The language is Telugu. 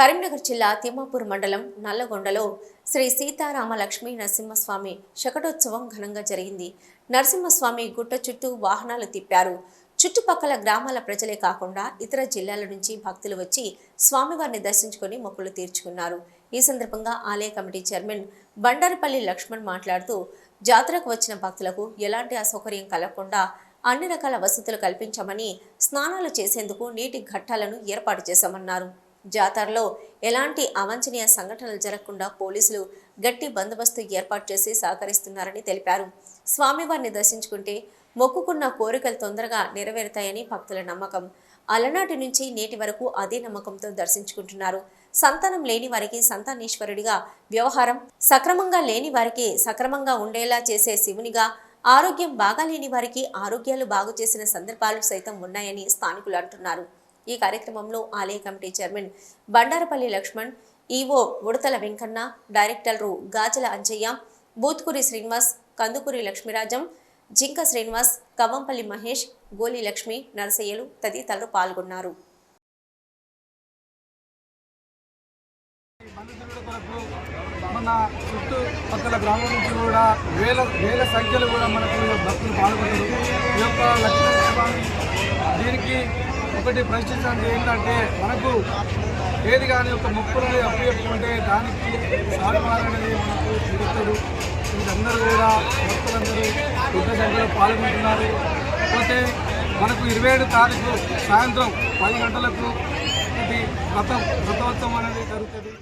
కరీంనగర్ జిల్లా తిమ్మాపూర్ మండలం నల్లగొండలో శ్రీ సీతారామ లక్ష్మీ నరసింహస్వామి శకటోత్సవం ఘనంగా జరిగింది. నరసింహస్వామి గుట్ట చుట్టూ వాహనాలు తిప్పారు. చుట్టుపక్కల గ్రామాల ప్రజలే కాకుండా ఇతర జిల్లాల నుంచి భక్తులు వచ్చి స్వామివారిని దర్శించుకొని మొక్కులు తీర్చుకున్నారు. ఈ సందర్భంగా ఆలయ కమిటీ చైర్మన్ బండారపల్లి లక్ష్మణ్ మాట్లాడుతూ జాతరకు వచ్చిన భక్తులకు ఎలాంటి అసౌకర్యం కలగకుండా అన్ని రకాల వసతులు కల్పించామని స్నానాలు చేసేందుకు నీటి ఘట్టాలను ఏర్పాటు చేశామన్నారు. జాతరలో ఎలాంటి అవాంఛనీయ సంఘటనలు జరగకుండా పోలీసులు గట్టి బందోబస్తు ఏర్పాటు చేసి సహకరిస్తున్నారని తెలిపారు. స్వామివారిని దర్శించుకుంటే మొక్కుకున్న కోరికలు తొందరగా నెరవేరుతాయని భక్తుల నమ్మకం. అలనాటి నుంచి నేటి వరకు అదే నమ్మకంతో దర్శించుకుంటున్నారు. సంతానం లేని వారికి సంతానేశ్వరుడిగా వ్యవహారం సక్రమంగా లేని వారికి సక్రమంగా ఉండేలా చేసే శివునిగా ఆరోగ్యం బాగాలేని వారికి ఆరోగ్యాలు బాగు చేసిన సందర్భాలు సైతం ఉన్నాయని స్థానికులు అంటున్నారు. ఈ కార్యక్రమంలో ఆలయ committee chairman Bandarapalli Lakshman EO Udatala Venkanna డైరెక్టర్లు గాజల అంజయ్య బూత్కూరి శ్రీనివాస్ కందుకూరి లక్ష్మీరాజం జింక శ్రీనివాస్ కవ్వంపల్లి మహేష్ గోలి లక్ష్మి నరసయ్యలు తదితరులు పాల్గొన్నారు. మన చుట్టుపక్కల గ్రామం నుంచి కూడా వేల వేల సంఖ్యలో కూడా మనకు భక్తులు పాల్గొన్నారు. ఈ యొక్క లక్ష్మీ దీనికి ఒకటి ప్రశ్నించడానికి ఏంటంటే మనకు ఏది కానీ ఒక మొక్కులని అప్పు చెప్పుకుంటే దానికి సాగుమారనేది మనకు తీరుతాడు వీళ్ళందరూ కూడా భక్తులందరూ పెద్ద సంఖ్యలో పాల్గొంటున్నారు. పోతే మనకు ఇరవై ఏడు తారీఖు సాయంత్రం పది గంటలకు ఇది రథ రథోత్సవం అనేది జరుగుతుంది.